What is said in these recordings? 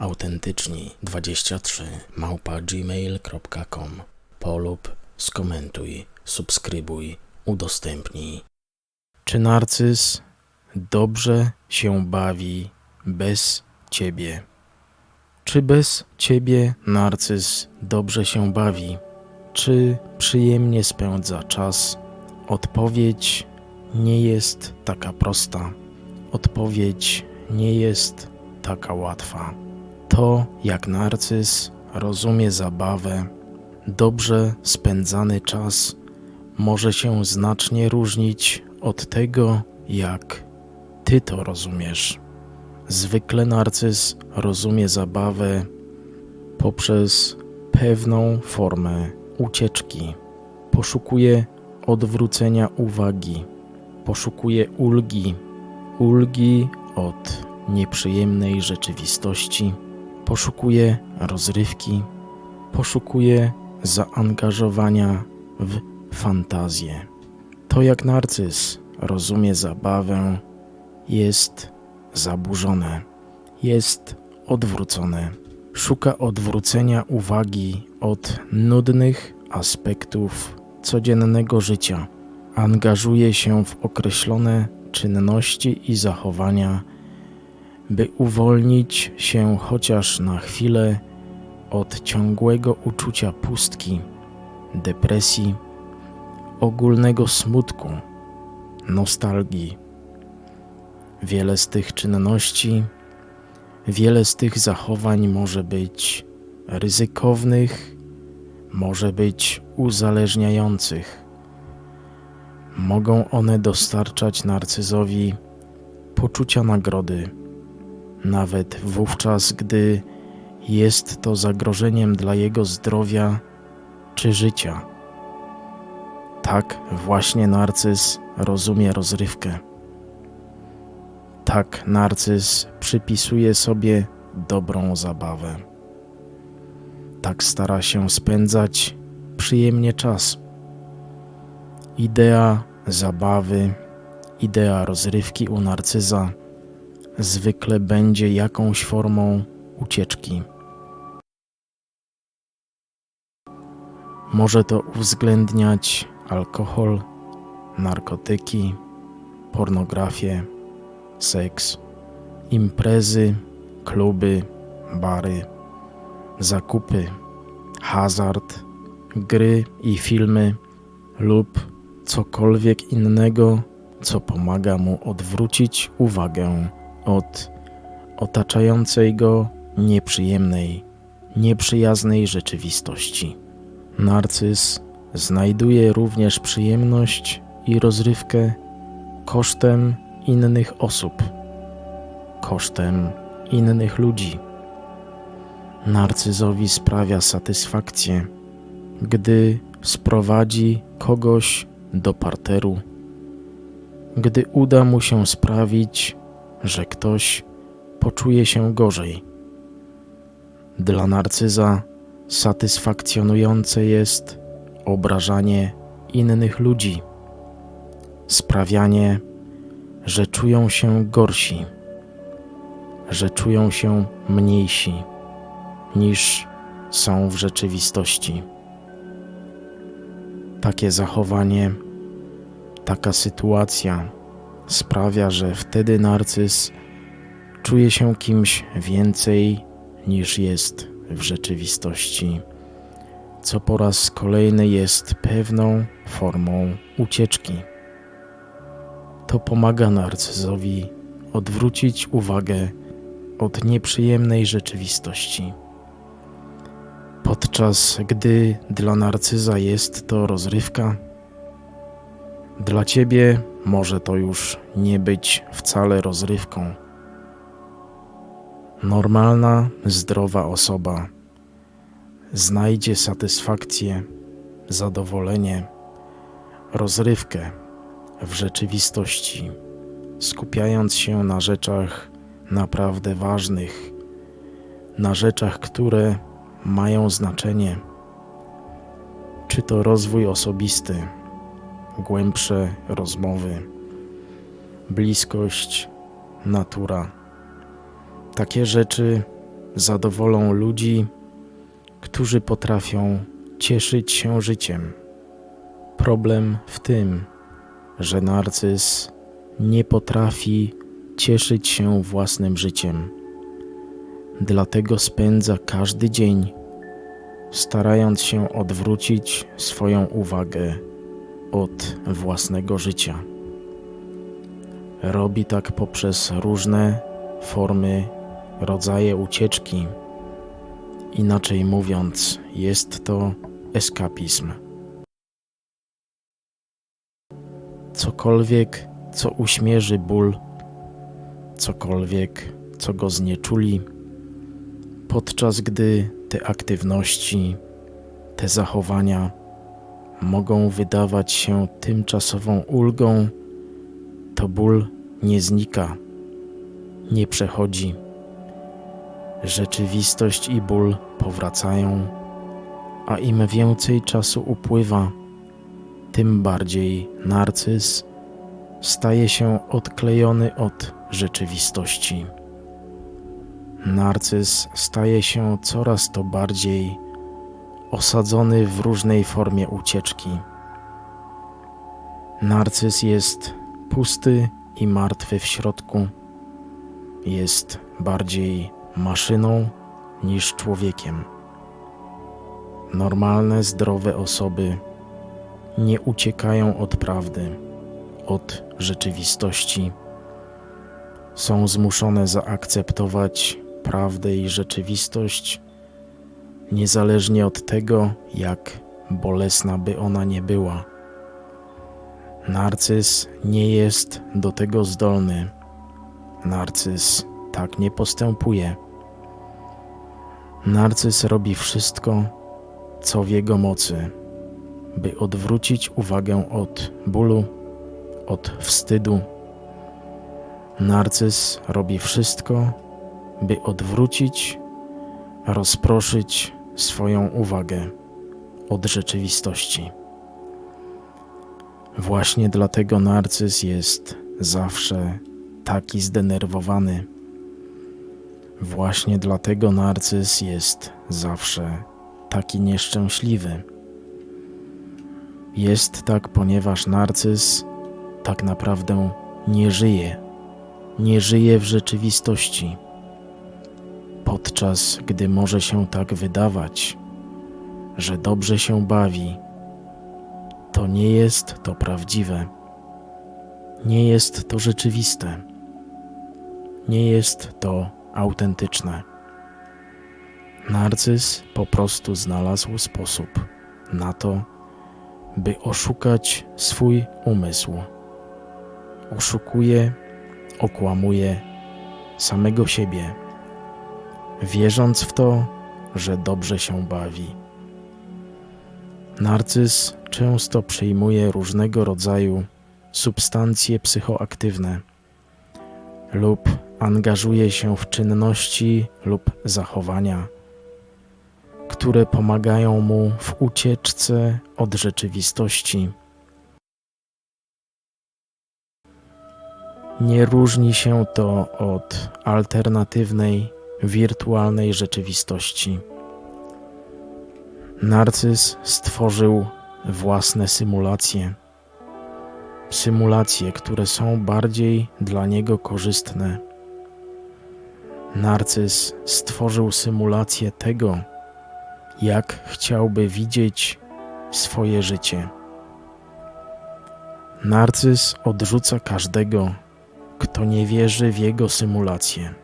autentyczni23 małpa gmail.com polub, skomentuj, subskrybuj, udostępnij. Czy narcyz dobrze się bawi bez ciebie? Czy bez ciebie narcyz dobrze się bawi? Czy przyjemnie spędza czas? Odpowiedź nie jest taka prosta. Odpowiedź nie jest taka łatwa. To, jak narcyz rozumie zabawę, dobrze spędzany czas może się znacznie różnić od tego, jak ty to rozumiesz. Zwykle narcyz rozumie zabawę poprzez pewną formę ucieczki. Poszukuje odwrócenia uwagi, poszukuje ulgi, ulgi od nieprzyjemnej rzeczywistości, poszukuje rozrywki, poszukuje zaangażowania w fantazję. To jak narcyz rozumie zabawę, jest zaburzone, jest odwrócone. Szuka odwrócenia uwagi od nudnych aspektów codziennego życia. Angażuje się w określone czynności i zachowania, by uwolnić się chociaż na chwilę od ciągłego uczucia pustki, depresji, ogólnego smutku, nostalgii. Wiele z tych czynności, wiele z tych zachowań może być ryzykownych, może być uzależniających. Mogą one dostarczać narcyzowi poczucia nagrody, nawet wówczas, gdy jest to zagrożeniem dla jego zdrowia czy życia. Tak właśnie narcyz rozumie rozrywkę. Tak narcyz przypisuje sobie dobrą zabawę. Tak stara się spędzać przyjemnie czas. Idea zabawy, idea rozrywki u narcyza zwykle będzie jakąś formą ucieczki. Może to uwzględniać alkohol, narkotyki, pornografię, seks, imprezy, kluby, bary, zakupy, hazard, gry i filmy lub cokolwiek innego, co pomaga mu odwrócić uwagę od otaczającej go nieprzyjemnej, nieprzyjaznej rzeczywistości. Narcyz znajduje również przyjemność i rozrywkę kosztem innych osób, kosztem innych ludzi. Narcyzowi sprawia satysfakcję, gdy sprowadzi kogoś do parteru, gdy uda mu się sprawić, że ktoś poczuje się gorzej. Dla narcyza satysfakcjonujące jest obrażanie innych ludzi, sprawianie, że czują się gorsi, że czują się mniejsi niż są w rzeczywistości. Takie zachowanie, taka sytuacja sprawia, że wtedy narcyz czuje się kimś więcej niż jest w rzeczywistości, co po raz kolejny jest pewną formą ucieczki. To pomaga narcyzowi odwrócić uwagę od nieprzyjemnej rzeczywistości. Podczas gdy dla narcyza jest to rozrywka, dla ciebie może to już nie być wcale rozrywką. Normalna, zdrowa osoba znajdzie satysfakcję, zadowolenie, rozrywkę w rzeczywistości, skupiając się na rzeczach naprawdę ważnych, na rzeczach, które mają znaczenie, czy to rozwój osobisty, głębsze rozmowy, bliskość, natura. Takie rzeczy zadowolą ludzi, którzy potrafią cieszyć się życiem. Problem w tym, że narcyz nie potrafi cieszyć się własnym życiem. Dlatego spędza każdy dzień, starając się odwrócić swoją uwagę od własnego życia. Robi tak poprzez różne formy, rodzaje ucieczki. Inaczej mówiąc, jest to eskapizm. Cokolwiek, co uśmierzy ból, cokolwiek, co go znieczuli, podczas gdy te aktywności, te zachowania mogą wydawać się tymczasową ulgą, to ból nie znika, nie przechodzi. Rzeczywistość i ból powracają, a im więcej czasu upływa, tym bardziej narcyz staje się odklejony od rzeczywistości. Narcyz staje się coraz to bardziej osadzony w różnej formie ucieczki. Narcyz jest pusty i martwy w środku. Jest bardziej maszyną niż człowiekiem. Normalne, zdrowe osoby nie uciekają od prawdy, od rzeczywistości. Są zmuszone zaakceptować prawdę i rzeczywistość, niezależnie od tego, jak bolesna by ona nie była. Narcyz nie jest do tego zdolny. Narcyz tak nie postępuje. Narcyz robi wszystko, co w jego mocy, by odwrócić uwagę od bólu, od wstydu. Narcyz robi wszystko, by odwrócić, rozproszyć swoją uwagę od rzeczywistości. Właśnie dlatego narcyz jest zawsze taki zdenerwowany. Właśnie dlatego narcyz jest zawsze taki nieszczęśliwy. Jest tak, ponieważ narcyz tak naprawdę nie żyje, nie żyje w rzeczywistości podczas gdy może się tak wydawać, że dobrze się bawi, to nie jest to prawdziwe. Nie jest to rzeczywiste. Nie jest to autentyczne. Narcyz po prostu znalazł sposób na to, by oszukać swój umysł. Oszukuje, okłamuje samego siebie wierząc w to, że dobrze się bawi. Narcyz często przyjmuje różnego rodzaju substancje psychoaktywne lub angażuje się w czynności lub zachowania, które pomagają mu w ucieczce od rzeczywistości. Nie różni się to od alternatywnej wirtualnej rzeczywistości. Narcyz stworzył własne symulacje. Symulacje, które są bardziej dla niego korzystne. Narcyz stworzył symulację tego, jak chciałby widzieć swoje życie. Narcyz odrzuca każdego, kto nie wierzy w jego symulację.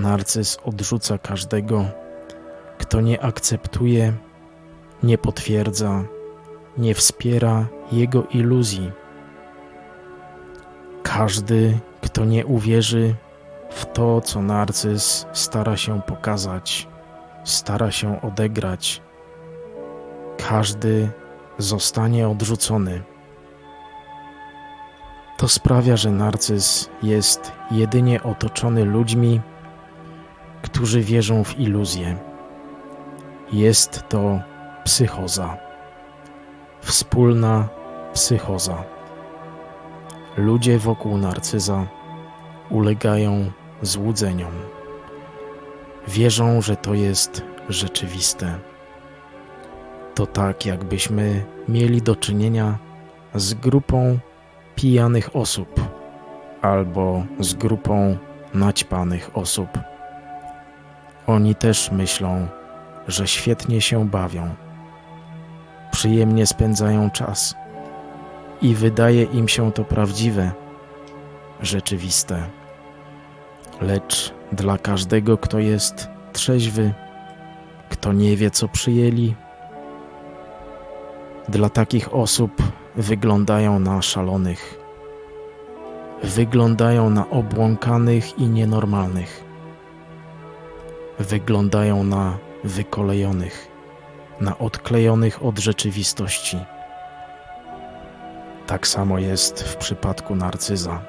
Narcyz odrzuca każdego, kto nie akceptuje, nie potwierdza, nie wspiera jego iluzji. Każdy, kto nie uwierzy w to, co narcyz stara się pokazać, stara się odegrać, każdy zostanie odrzucony. To sprawia, że narcyz jest jedynie otoczony ludźmi, którzy wierzą w iluzję. Jest to psychoza, wspólna psychoza. Ludzie wokół narcyza ulegają złudzeniom. Wierzą, że to jest rzeczywiste. To tak, jakbyśmy mieli do czynienia z grupą pijanych osób albo z grupą naćpanych osób. Oni też myślą, że świetnie się bawią, przyjemnie spędzają czas. I wydaje im się to prawdziwe, rzeczywiste. Lecz dla każdego, kto jest trzeźwy, kto nie wie, co przyjęli, dla takich osób wyglądają na szalonych, wyglądają na obłąkanych i nienormalnych, wyglądają na wykolejonych, na odklejonych od rzeczywistości. Tak samo jest w przypadku narcyza.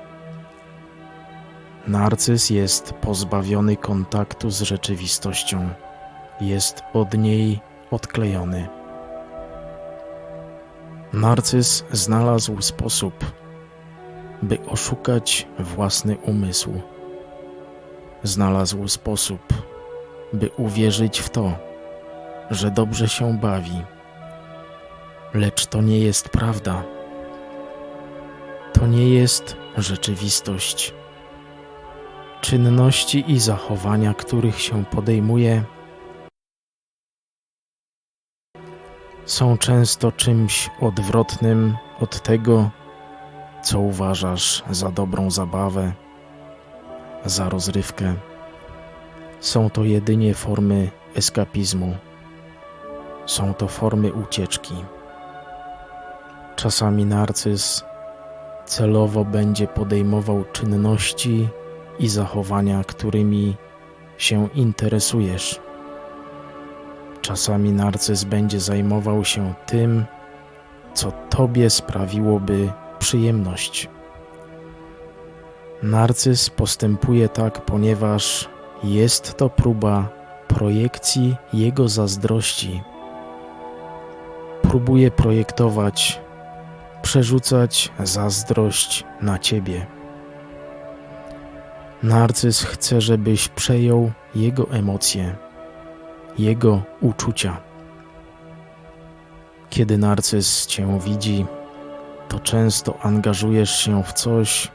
Narcyz jest pozbawiony kontaktu z rzeczywistością, jest od niej odklejony. Narcyz znalazł sposób, by oszukać własny umysł. Znalazł sposób, by uwierzyć w to, że dobrze się bawi. Lecz to nie jest prawda. To nie jest rzeczywistość. Czynności i zachowania, których się podejmuje, są często czymś odwrotnym od tego, co uważasz za dobrą zabawę, za rozrywkę. Są to jedynie formy eskapizmu, są to formy ucieczki. Czasami narcyz celowo będzie podejmował czynności i zachowania, którymi się interesujesz. Czasami narcyz będzie zajmował się tym, co tobie sprawiłoby przyjemność. Narcyz postępuje tak, ponieważ jest to próba projekcji jego zazdrości. Próbuje projektować, przerzucać zazdrość na ciebie. Narcyz chce, żebyś przejął jego emocje jego uczucia. Kiedy narcyz cię widzi, to często angażujesz się w coś,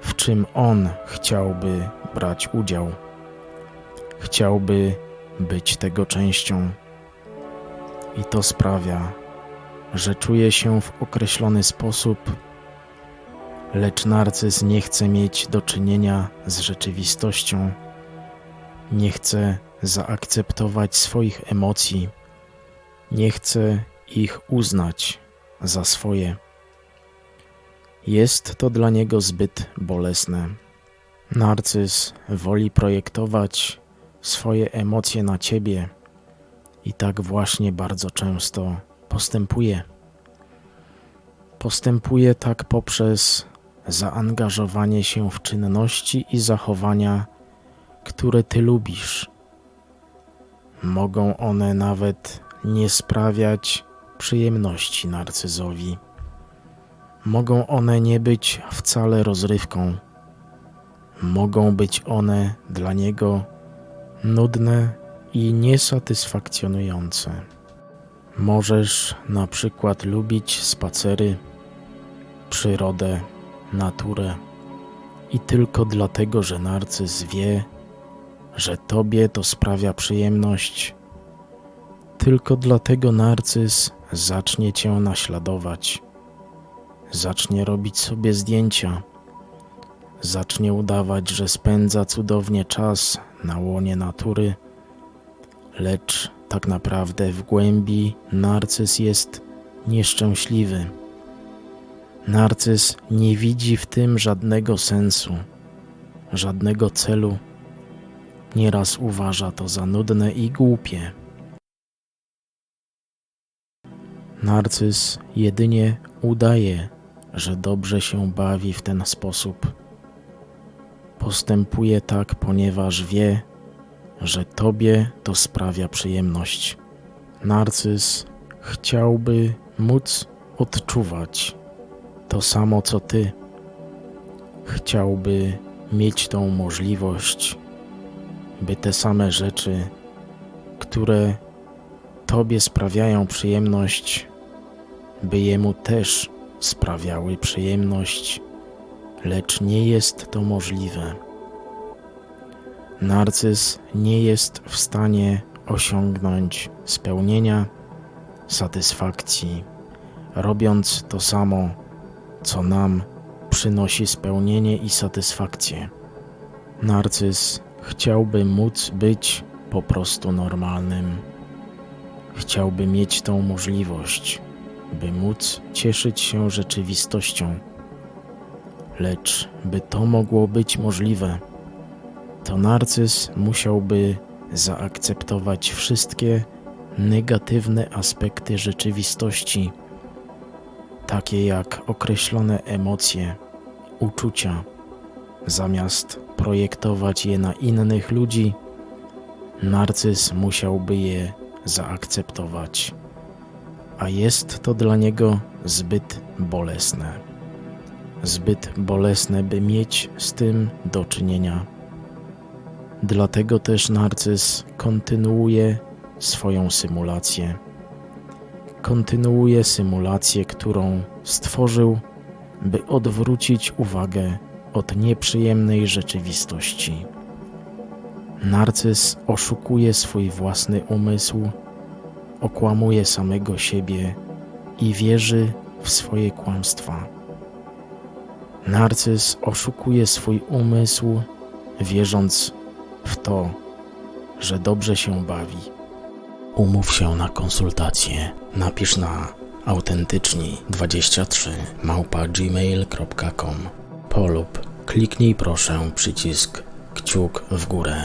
w czym on chciałby brać udział. Chciałby być tego częścią. I to sprawia, że czuje się w określony sposób, lecz narcyz nie chce mieć do czynienia z rzeczywistością, nie chce zaakceptować swoich emocji, nie chce ich uznać za swoje. Jest to dla niego zbyt bolesne. Narcyz woli projektować swoje emocje na ciebie i tak właśnie bardzo często postępuje. Postępuje tak poprzez zaangażowanie się w czynności i zachowania, które ty lubisz Mogą one nawet nie sprawiać przyjemności narcyzowi. Mogą one nie być wcale rozrywką. Mogą być one dla niego nudne i niesatysfakcjonujące. Możesz na przykład lubić spacery, przyrodę, naturę i tylko dlatego, że narcyz wie, że Tobie to sprawia przyjemność. Tylko dlatego narcyz zacznie Cię naśladować, zacznie robić sobie zdjęcia, zacznie udawać, że spędza cudownie czas na łonie natury, lecz tak naprawdę w głębi narcyz jest nieszczęśliwy. Narcyz nie widzi w tym żadnego sensu, żadnego celu nieraz uważa to za nudne i głupie. Narcyz jedynie udaje, że dobrze się bawi w ten sposób. Postępuje tak, ponieważ wie, że tobie to sprawia przyjemność. Narcyz chciałby móc odczuwać to samo co ty. Chciałby mieć tą możliwość, by te same rzeczy, które tobie sprawiają przyjemność, by jemu też sprawiały przyjemność, lecz nie jest to możliwe. Narcyz nie jest w stanie osiągnąć spełnienia, satysfakcji, robiąc to samo, co nam przynosi spełnienie i satysfakcję. Narcyz chciałby móc być po prostu normalnym. Chciałby mieć tą możliwość, by móc cieszyć się rzeczywistością. Lecz by to mogło być możliwe, to narcyz musiałby zaakceptować wszystkie negatywne aspekty rzeczywistości, takie jak określone emocje, uczucia, zamiast projektować je na innych ludzi, narcyz musiałby je zaakceptować, a jest to dla niego zbyt bolesne. Zbyt bolesne, by mieć z tym do czynienia. Dlatego też narcyz kontynuuje swoją symulację. Kontynuuje symulację, którą stworzył, by odwrócić uwagę od nieprzyjemnej rzeczywistości. Narcyz oszukuje swój własny umysł, okłamuje samego siebie i wierzy w swoje kłamstwa. Narcyz oszukuje swój umysł, wierząc w to, że dobrze się bawi. Umów się na konsultację. Napisz na autentyczni23 małpa gmail.com polub kliknij proszę przycisk kciuk w górę.